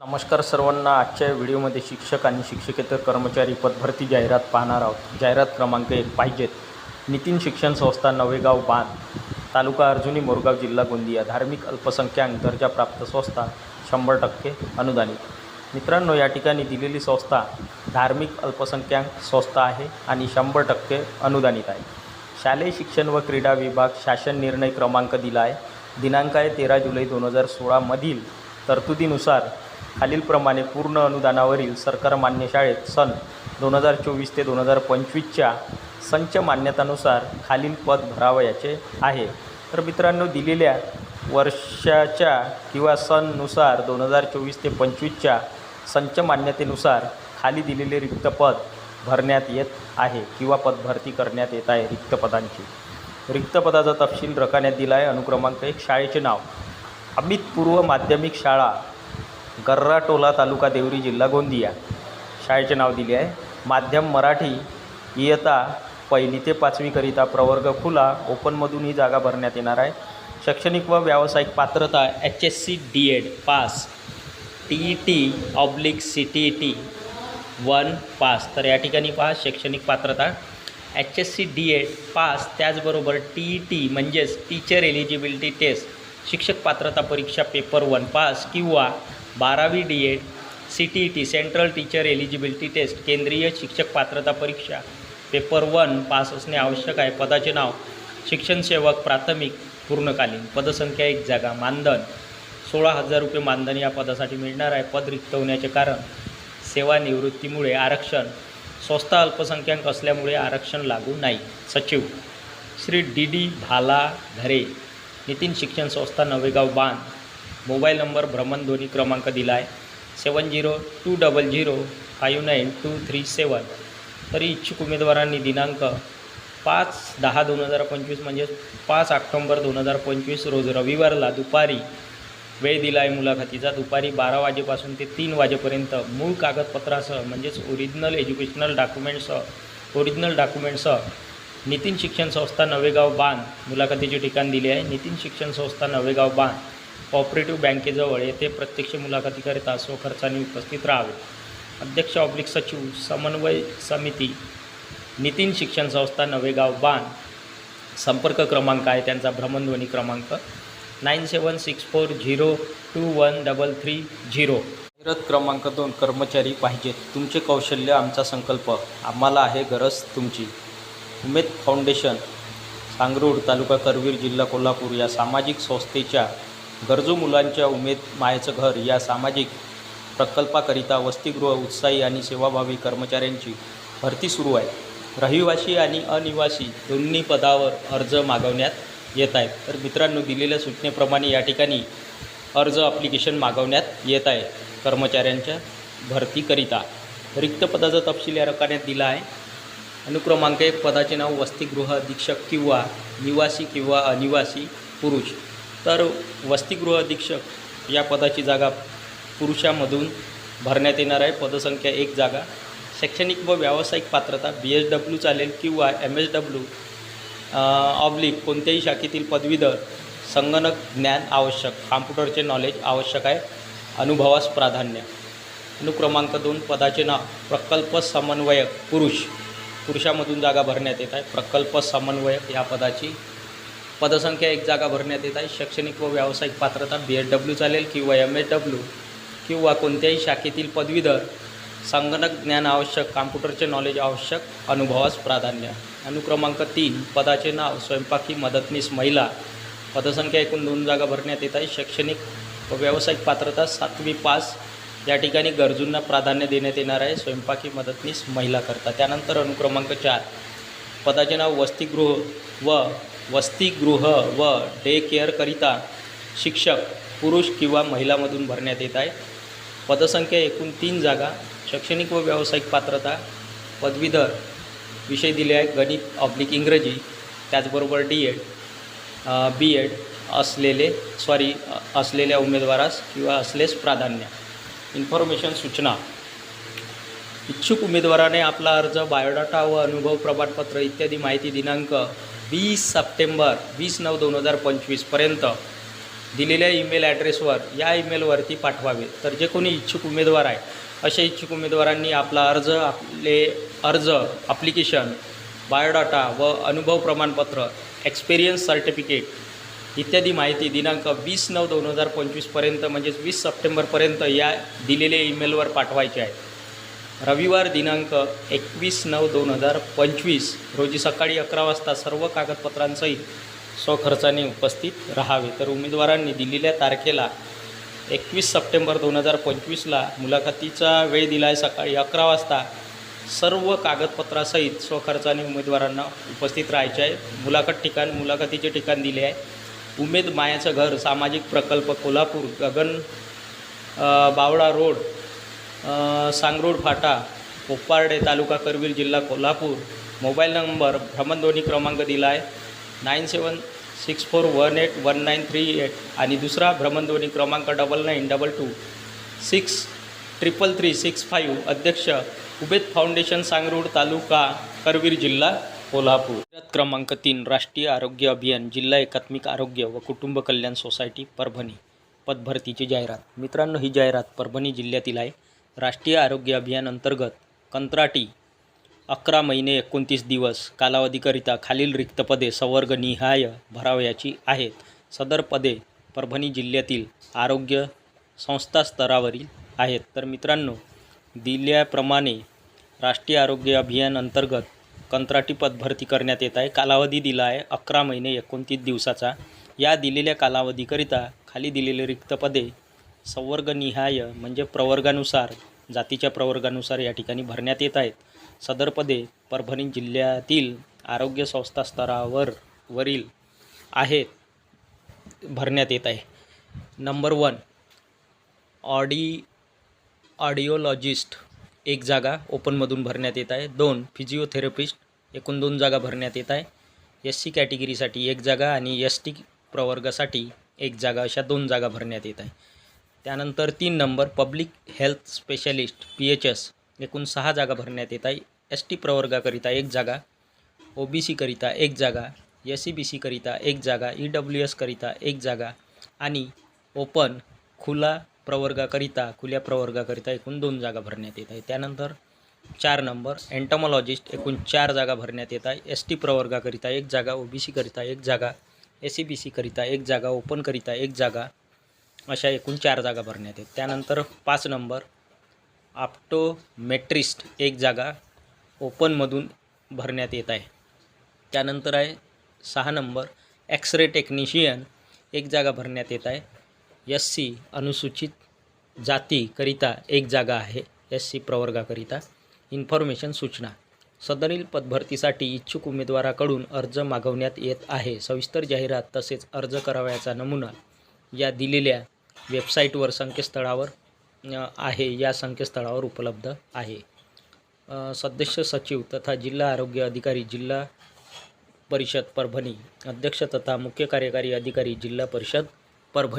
नमस्कार सर्वांना. आजच्या व्हिडिओमध्ये शिक्षक आणि शिक्षकेतर कर्मचारी पदभरती जाहिरात पाहणार आहोत. जाहिरात क्रमांक एक पाहिजेत. नितीन शिक्षण संस्था नवेगाव बांध. तालुका अर्जुनी मोरगाव जिल्हा गोंदिया. धार्मिक अल्पसंख्याक दर्जाप्राप्त संस्था शंभर टक्के अनुदानित. मित्रांनो या ठिकाणी दिलेली संस्था धार्मिक अल्पसंख्याक संस्था आहे आणि शंभर टक्के अनुदानित आहे. शालेय शिक्षण व क्रीडा विभाग शासन निर्णय क्रमांक दिला आहे. दिनांक आहे तेरा जुलै दोन हजार सोळामधील तरतुदीनुसार खालीलप्रमाणे पूर्ण अनुदानावरील सरकार मान्य शाळेत सन दोन हजार चोवीस ते दोन हजार पंचवीसच्या संच मान्यतानुसार खालील पद भरावयाचे आहे. तर मित्रांनो दिलेल्या वर्षाच्या किंवा सननुसार दोन हजार चोवीस ते पंचवीसच्या संच मान्यतेनुसार खाली दिलेले रिक्त पद भरण्यात येत आहे किंवा पदभरती करण्यात येत आहे रिक्त पदांची. रिक्त पदाचा तपशील रकान्यात दिला आहे. अनुक्रमांक एक शाळेचे नाव. अमित पूर्व माध्यमिक शाळा कर्राटोला तालुका देवरी जिल्हा गोंदिया. शाळेचे नाव दिले आहे. माध्यम मराठी इयता पहिली ते पाचवीकरिता प्रवर्ग खुला ओपनमधून ही जागा भरण्यात येणार आहे. शैक्षणिक व व्यावसायिक पात्रता H S C D Ed pass T E T oblique C T E T one pass. तर या ठिकाणी पहा शैक्षणिक पात्रता H S C D Ed pass. त्याचबरोबर टी ई टी म्हणजेच टीचर एलिजिबिलिटी टेस्ट शिक्षक पात्रता परीक्षा पेपर वन पास किंवा बारावी D Ed C T E T central teacher eligibility test केंद्रीय शिक्षक पात्रता परीक्षा. पेपर वन पास असणे आवश्यक आहे. पदाचे नाव शिक्षण सेवक प्राथमिक पूर्णकालीन. पदसंख्या एक जागा मानधन. सोळा हजार रुपये मानधन या पदासाठी मिळणार आहे. पद रिक्त होण्याचे कारण सेवानिवृत्तीमुळे आरक्षण. स्वस्त अल्पसंख्याक असल्यामुळे आरक्षण लागू नाही. सचिव श्री डी डी भाला घरे नितीन शिक्षण संस्था नवेगाव बांध. मोबाईल नंबर भ्रमणध्वनी क्रमांक दिला आहे seven zero two double zero five nine two three seven तरी इच्छुक उमेदवारांनी दिनांक पाच दहा दोन हजार पंचवीस म्हणजेच पाच ऑक्टोंबर दोन हजार पंचवीस रोज रविवारला दुपारी वेळ दिला आहे मुलाखतीचा. दुपारी बारा वाजेपासून ते तीन वाजेपर्यंत मूळ कागदपत्रासह म्हणजेच ओरिजिनल एज्युकेशनल डॉक्युमेंटसह ओरिजिनल डॉक्युमेंटसह नितीन शिक्षण संस्था नवेगाव बांध मुलाखतीचे ठिकाण दिले आहे. नितीन शिक्षण संस्था नवेगाव बांध. कॉपरेटिव्ह बँकेजवळ येथे प्रत्यक्ष मुलाखतीकरिता स्वखर्चाने उपस्थित राहावे. अध्यक्ष ऑब्लिक सचिव समन्वय समिती नितीन शिक्षण संस्था नवेगाव बाण संपर्क क्रमांक आहे त्यांचा भ्रमणध्वनी क्रमांक nine seven six four zero two one double three zero जाहिरात क्रमांक दोन कर्मचारी पाहिजेत. तुमचे कौशल्य आमचा संकल्प. आम्हाला आहे गरज तुमची. उमेद फाउंडेशन सांगरूड तालुका करवीर जिल्हा कोल्हापूर या सामाजिक संस्थेच्या गरजू मुलांच्या उमेद मायेचं घर या सामाजिक प्रकल्पाकरिता वसतिगृह उत्साही आणि सेवाभावी कर्मचाऱ्यांची भरती सुरू आहे. रहिवासी आणि अनिवासी दोन्ही पदावर अर्ज मागवण्यात येत आहेत. तर मित्रांनो दिलेल्या सूचनेप्रमाणे या ठिकाणी अर्ज अप्लिकेशन मागवण्यात येत आहे. कर्मचाऱ्यांच्या भरतीकरिता. रिक्त पदाचा तपशील या रकान्यात दिला आहे. अनुक्रमांक एक पदाचे नाव वसतिगृह अधीक्षक किंवा निवासी किंवा अनिवासी पुरुष. तर वसतिगृह अधीक्षक या पदाची जागा पुरुषामधून भरण्यात येणार आहे. पदसंख्या एक जागा. शैक्षणिक व व्यावसायिक पात्रता बी एस डब्ल्यू चालेल किंवा एम एस डब्ल्यू ऑब्लिक कोणत्याही शाखेतील पदवीधर संगणक ज्ञान आवश्यक कॉम्प्युटरचे नॉलेज आवश्यक आहे. अनुभवास प्राधान्य. अनुक्रमांक दोन पदाचे नाव प्रकल्प समन्वयक पुरुष. पुरुषामधून जागा भरण्यात येत आहे. प्रकल्प समन्वयक या पदाची पदसंख्या एक जागा भरण्यात येत आहे. शैक्षणिक व व्यावसायिक पात्रता बी एड डब्ल्यू चालेल किंवा एम एड डब्ल्यू किंवा कोणत्याही शाखेतील पदवीधर. संगणक ज्ञान आवश्यक कॉम्प्युटरचे नॉलेज आवश्यक अनुभवास प्राधान्य. अनुक्रमांक तीन पदाचे नाव स्वयंपाकी मदतनीस महिला. पदसंख्या एकूण दोन जागा भरण्यात येत आहे. शैक्षणिक व व्यावसायिक पात्रता सातवी पास. या ठिकाणी गरजूंना प्राधान्य देण्यात येणार आहे. स्वयंपाकी मदतनीस महिला करता त्यानंतर अनुक्रमांक चार पदाचे नाव वसतिगृह व वसतिगृह व डे केअरकरिता शिक्षक पुरुष किंवा महिलामधून भरण्यात येत आहे. पदसंख्या एकूण तीन जागा शैक्षणिक व व्यावसायिक पात्रता पदवीधर विषय दिले आहे गणित ऑब्लिक इंग्रजी त्याचबरोबर डी एड बी एड असलेले सॉरी असलेल्या उमेदवारास किंवा असलेस प्राधान्य. इन्फॉर्मेशन सूचना. इच्छुक उमेदवाराने आपला अर्ज बायोडाटा व अनुभव प्रमाणपत्र इत्यादी माहिती दिनांक वीस सप्टेंबर वीस नऊ दोन हजार पंचवीसपर्यंत दिलेल्या ईमेल ॲड्रेसवर या ईमेलवरती पाठवावे. तर जे कोणी इच्छुक उमेदवार आहे अशा इच्छुक उमेदवारांनी आपला अर्ज आपले अर्ज ॲप्लिकेशन बायोडाटा व अनुभव प्रमाणपत्र एक्सपिरियन्स सर्टिफिकेट इत्यादी माहिती दिनांक वीस नऊ दोन हजार पंचवीसपर्यंत म्हणजेच वीस सप्टेंबरपर्यंत या दिलेल्या ईमेलवर पाठवायचे आहे. रविवार दिनांक एकवीस नऊ दोन हजार पंचवीस रोजी सकाळी अकरा वाजता सर्व कागदपत्रांसहित स्वखर्चाने उपस्थित राहावे. तर उमेदवारांनी दिलेल्या तारखेला एकवीस सप्टेंबर दोन हजार पंचवीसला मुलाखतीचा वेळ दिला आहे सकाळी अकरा वाजता. सर्व कागदपत्रासहित स्वखर्चाने उमेदवारांना उपस्थित राहायचे आहे. मुलाखत ठिकाण मुलाखतीचे ठिकाण दिले आहे. उमेद मायाचं घर सामाजिक प्रकल्प कोल्हापूर गगन बावडा रोड सांगरोड फाटा कोप्पार्डे तालुका करवीर जिल्हा कोल्हापूर. मोबाईल नंबर भ्रमणध्वनी क्रमांक दिला आहे nine seven six four one eight one nine three eight आणि दुसरा भ्रमणध्वनी क्रमांक double nine double two six triple three six five अध्यक्ष उबेद फाउंडेशन सांगरूड तालुका करवीर जिल्हा कोल्हापूर. क्रमांक तीन राष्ट्रीय आरोग्य अभियान जिल्हा एकात्मिक आरोग्य व कुटुंब कल्याण सोसायटी परभणी. पदभरतीची जाहिरात. मित्रांनो ही जाहिरात परभणी जिल्ह्यातील आहे. राष्ट्रीय आरोग्य अभियान अंतर्गत कंत्राटी अकरा महिने एकोणतीस दिवस कालावधीकरिता खालील रिक्त पदे संवर्गनिहाय भरावयाची आहेत. सदर पदे परभणी जिल्ह्यातील आरोग्य संस्था स्तरावरील आहेत. तर मित्रांनो दिल्याप्रमाणे राष्ट्रीय आरोग्य अभियान अंतर्गत कंत्राटी पदभरती करण्यात येत आहे. कालावधी दिला आहे अकरा महिने एकोणतीस दिवसाचा. या दिलेल्या कालावधीकरिता खाली दिलेले रिक्त पदे संवर्गनिहाय म्हणजे प्रवर्गानुसार जातीच्या प्रवर्गानुसार या ठिकाणी भरण्यात येत आहेत. सदर पदे परभणी जिल्ह्यातील आरोग्य संस्था स्तरावर वरील आहेत भरण्यात येत आहे. नंबर वन ऑडी ऑडिओलॉजिस्ट एक जागा ओपनमधून भरण्यात येत आहे. दोन फिजिओथेरपिस्ट एकूण दोन जागा भरण्यात येत आहे. एस सी कॅटेगरीसाठी एक जागा आणि एस टी प्रवर्गासाठी एक जागा अशा दोन जागा भरण्यात येत आहे. त्यानंतर तीन number public health specialist P H S एकूण सहा जागा भरण्यात येत आहे. एस टी प्रवर्गाकरिता एक जागा ओ बी सीकरिता एक जागा एस सी बी सीकरिता एक जागा ई डब्ल्यू एसकरिता एक जागा आणि ओपन खुला प्रवर्गाकरिता खुल्या प्रवर्गाकरिता एकूण दोन जागा भरण्यात येत आहे. त्यानंतर चार नंबर एन्टमॉलॉजिस्ट एकूण चार जागा भरण्यात येत आहे. एस टी प्रवर्गाकरिता एक जागा ओ बी सीकरिता एक जागा एस सी बी सीकरिता एक जागा ओपनकरिता एक जागा अशा एकूण चार जागा भरण्यात येत त्यानंतर पाच नंबर आप्टोमेट्रिस्ट एक जागा ओपनमधून भरण्यात येत आहे. त्यानंतर आहे सहा नंबर एक्सरे टेक्निशियन एक जागा भरण्यात येत आहे. एस सी अनुसूचित जातीकरिता एक जागा आहे एस सी प्रवर्गाकरिता. इन्फॉर्मेशन सूचना. सदरील पदभरतीसाठी इच्छुक उमेदवाराकडून अर्ज मागवण्यात येत आहे. सविस्तर जाहिरात तसेच अर्ज करावयाचा नमुना या दिलेल्या वेबसाईटवर संकेतस्थळावर आहे या संकेतस्थळावर उपलब्ध आहे. सदस्य सचिव तथा जिल्हा आरोग्य अधिकारी जिल्हा परिषद परभणी अध्यक्ष तथा मुख्य कार्यकारी अधिकारी जिल्हा परिषद परभणी.